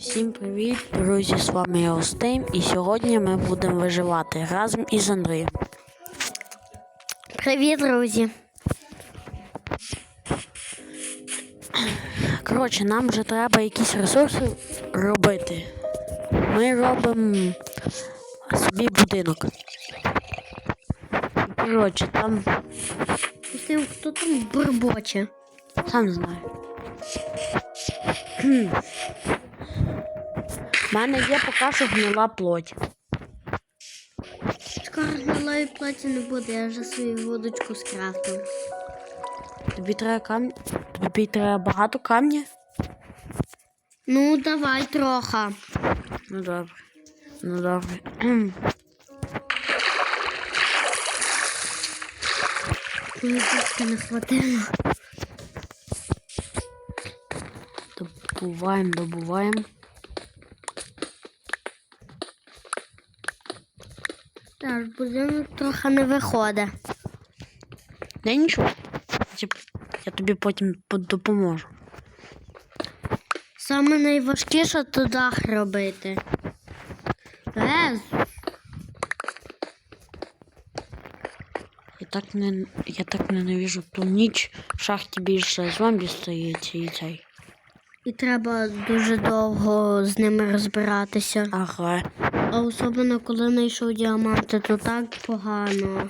Всім привіт, друзі! З вами я Остейм, і сьогодні ми будемо виживати разом із Андрієм. Привіт, друзі. Коротше, нам вже треба якісь ресурси робити. Ми робимо собі будинок. Коротше, там хто там бурбоче? сам знаю. У мене є поки що гнила плоть. Скоро гнилої платі не буде, я вже свою водочку скрафтив. Тобі треба камінь. Тобі треба багато камня? Ну, давай трохи. Ну добре. Ну добре. Мені трошки не хватило. Добуваємо, добуваємо. Так, будинок трохи не виходить. Не нічого. Я тобі потім допоможу. Саме найважкіше то дах робити. Е, Я так не я так ненавижу ту ніч. В шахті більше зомбі стоїть і цей. і треба дуже довго з ними розбиратися. Ага. А особливо, коли знайшов діаманти, то так погано.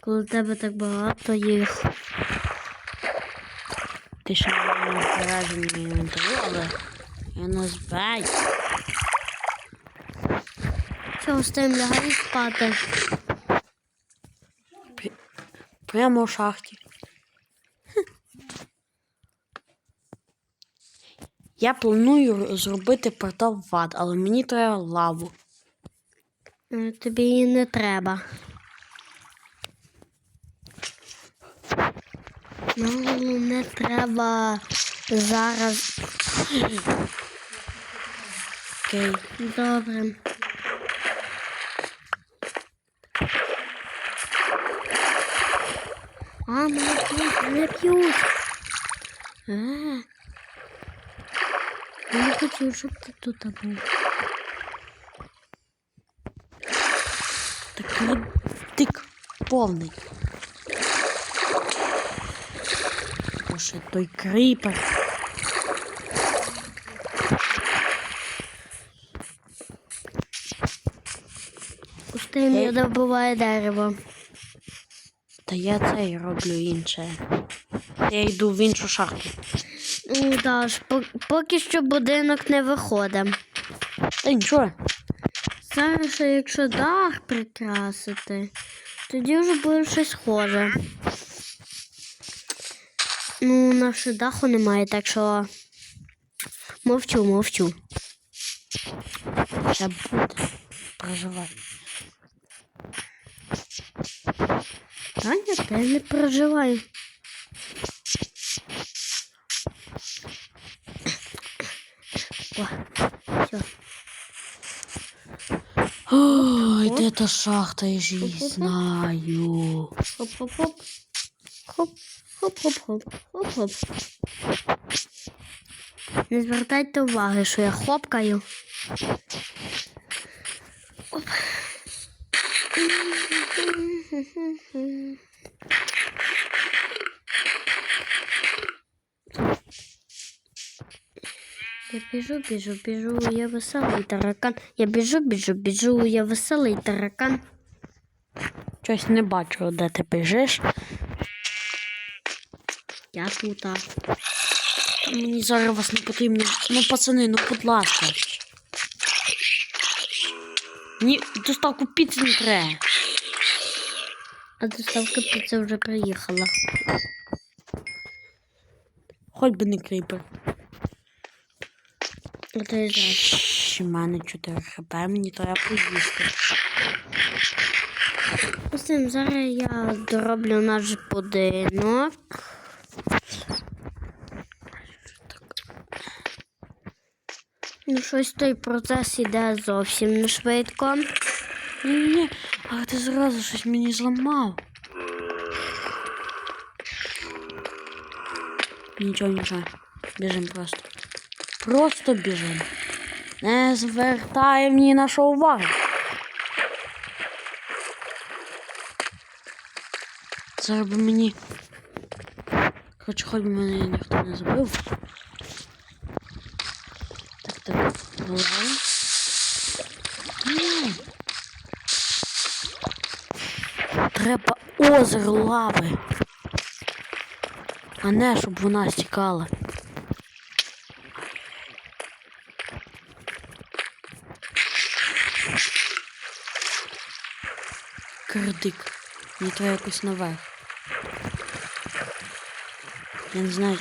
Коли в тебе так багато їх. Ти ще не збережений інвентарю, але я не збираю. Все, встаємо лягай спати. Прямо в шахті. Я планую зробити портал в ад, але мені треба лаву. Е, Тобі її не треба. Ну, не треба зараз. Окей. Добре. А, мене п'ють, мене п'ють. Не хотів, щоб ти тут був. Тик повний. Боже, той кріпер. Пустим, я добуваю дерево. Та я це й роблю інше. Я йду в іншу шахту. Ну, да, ж, по- поки що будинок не виходить. Та нічого. Зараз, ще якщо дах прикрасити, тоді вже буде щось схоже. Ну, наше даху немає, так що мовчу, мовчу. Ще буде. Проживай. Таня, ти не переживай. О, все. Ой, де та шахта, я ж її знаю. Хоп-хоп-хоп. Хоп, хоп-хоп-хоп. Хоп-хоп. Не звертайте уваги, що я хлопкаю. Я біжу, біжу, біжу, я веселий таракан. Я біжу, біжу, біжу, я веселий таракан. Щось не бачу, де ти біжиш. Я тут. Мені зараз вас не потрібно. Ну, пацани, ну будь ласка. Ні, доставку піци не треба. А доставка піци вже приїхала. Хоч би не кріпер. Ото і зараз. Щ, У мене 4 хп, мені треба поїсти. Устим, зараз я дороблю наш будинок. Ну, щось той процес іде зовсім не швидко. Ні, але ти зразу щось мені зламав. Нічого, нічого. Біжим просто. Просто біжим. Не звертає ні на що уваги. Зараз би мені. Коротше, хоч мене ніхто не забив. Так, так, виливаємо. Треба озеро лави. А не, щоб вона стікала. Кирдик. Мені треба якось нове. Я не знаю.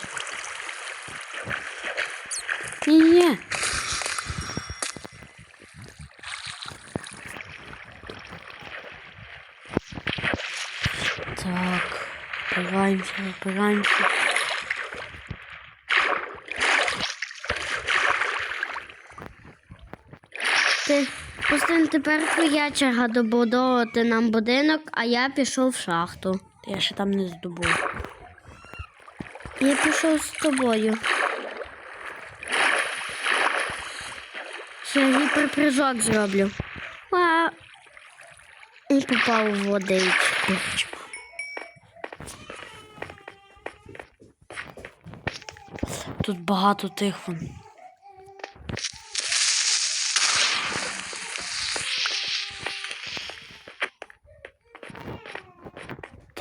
Ні-ні. Так, опираемся, опираемся. Ти Костин, тепер твоя черга добудовувати нам будинок, а я пішов в шахту. Я ще там не здобув. Я пішов з тобою. Ще гіперпрыжок зроблю. А... І попав у водичку. Тут багато тих вон.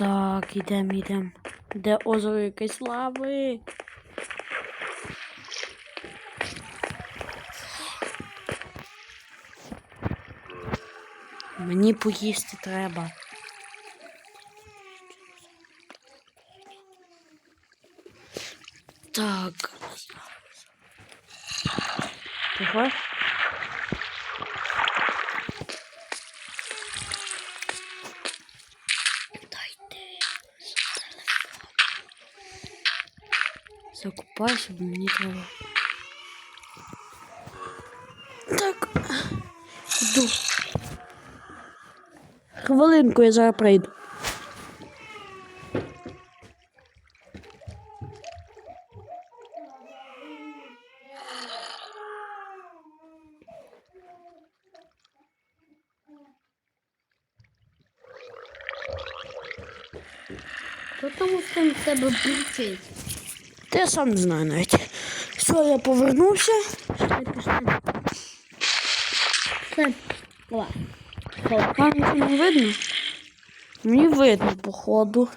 Так, ідем, ідем. Де озеро якесь лави? Мені поїсти треба. Так. Тихо. Закупайся, бо мені. Так. Іду. Хвилинку я зараз прийду. Хто там в тебе бурчить? Та я сам не знаю навіть. Все, я повернувся. Все. Давай. А, нічого не видно? Мені видно, походу.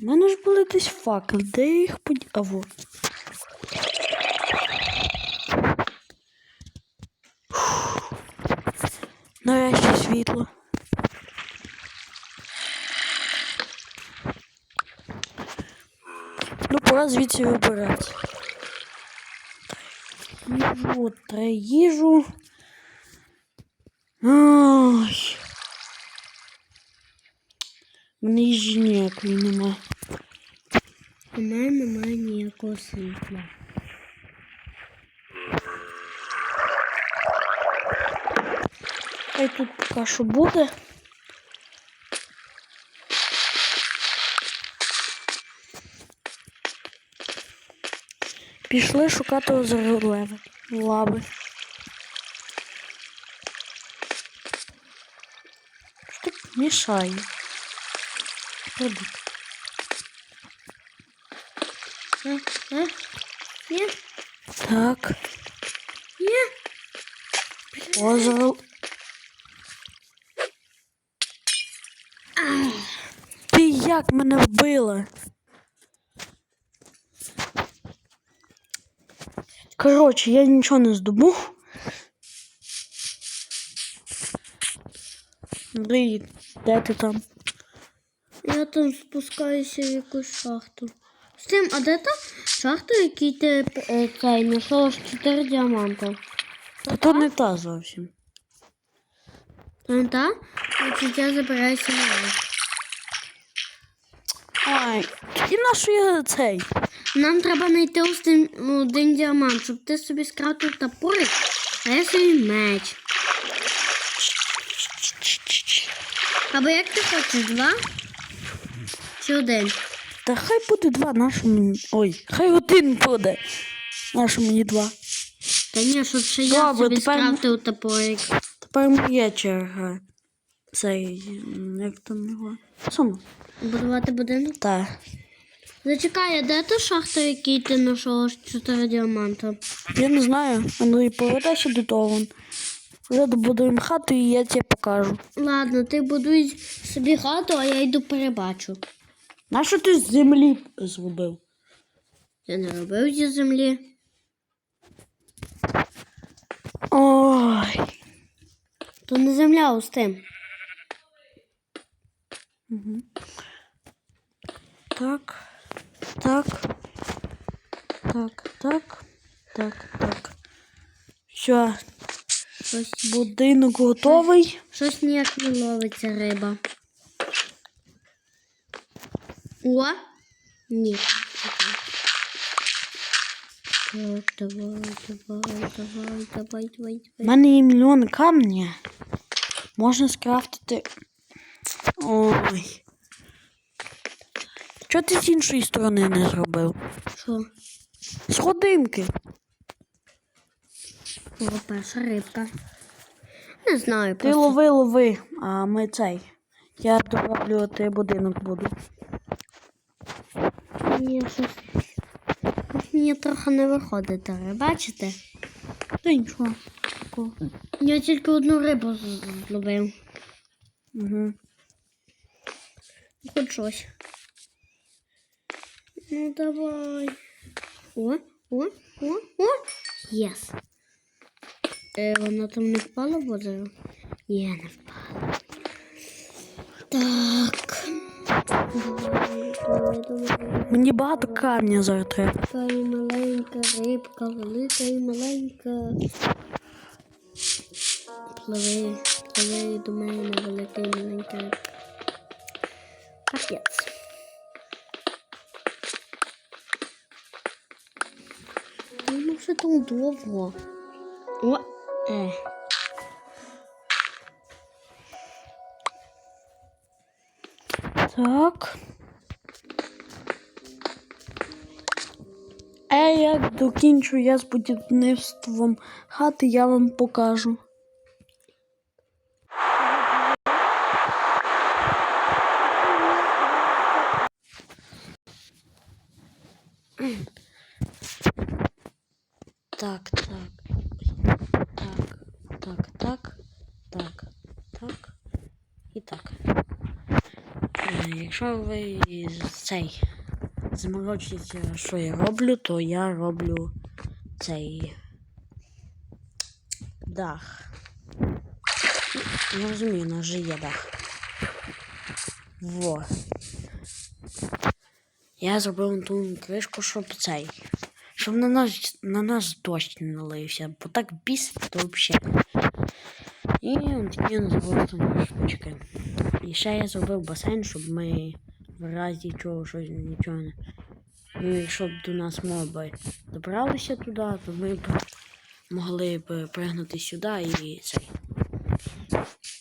У мене ж були десь факел. Де я їх подів? Нарешті світло. Ну, пора звідси вибирати. Їжу, треба їжу. В мене їжі ніякої нема. У мене немає ніякого світла. Хай тут поки що буде. Пішли шукати озеро леви. Лави. Що тут мішає? Ходи. А? А? Ні? Так. Ні? Озеро. як мене вбила? Коротше, я нічого не здобув. Андрій, де ти там? Я там спускаюся в якусь шахту. З тим, а де та шахта, який ти е, цей знайшов 4 діаманти? Та то не та зовсім. Не та? Значить, я забираюся на Ай, тоді нашу я цей. Нам треба знайти один, один діамант, щоб ти собі скрафтив топорик, а я собі меч. Або як ти хочеш, два? Чи один? Та хай буде два, мені. Ой, хай один буде. Нащо мені два. Та ні, щоб ще я Добре, собі тепер скрафтив топорик. Тепер моя черга. Цей. м, Як там його? Сума. Будувати будинок. Так. Зачекай, а де та шахта, який ти знайшов 4 діаманта? Я не знаю. Ну і повертайся до того. Вже добудуємо хату і я тебе покажу. Ладно, ти будуй собі хату, а я йду перебачу. Нащо ти з землі зробив? Я не робив зі землі. Ой. То не земля, а з тим. Так. Так. Так, так. Так, так. Все, Щось, будинок готовий. щось ніяк не ловиться риба. О! Ні. Так, давай, давай, давай, давай, давай, У мене є мільйон камня. Можна скрафтити. Ой. Чого ти з іншої сторони не зробив? Що? З годинки. О, перша рибка. Не знаю, Ти просто. лови, лови, а ми цей. Я дороблювати будинок буду. Ні, щось. Мені трохи не виходить риба, бачите? Та нічого. такого. Я тільки одну рибу з- зловив. Угу. Хоч щось. Ну давай. О, о, о, о. Єс. Е, вона там не впала озеро? Ні, не впала. Так. Мені багато камня зараз треба. Така і маленька рибка, велика і маленька. Пливи, пливи до мене, велика і маленька рибка. Капець. Вже там довго. О, е. Так. Е, як докінчу я з будівництвом хати, я вам покажу. Так, так. Так, так, так, так, так і так. Е, Якщо ви цей заморочуєте, що я роблю, то я роблю цей дах. Я розумію, у нас же є дах. Во. Я зробив ту кришку, щоб цей. Щоб на нас, на нас дощ не налився, бо так бісить, то взагалі. І нас були там штучки. І ще я зробив басейн, щоб ми в разі чого щось нічого не. Ну, якщо б до нас моби добралися туди, то ми б могли б пригнути сюди і цей.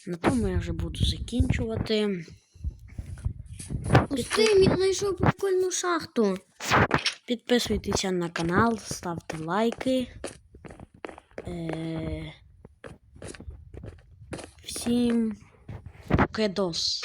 На тому я вже буду закінчувати. Ось ти я знайшов прикольну шахту. Підписуйтеся на канал, ставте лайки. Е... Всім кедос.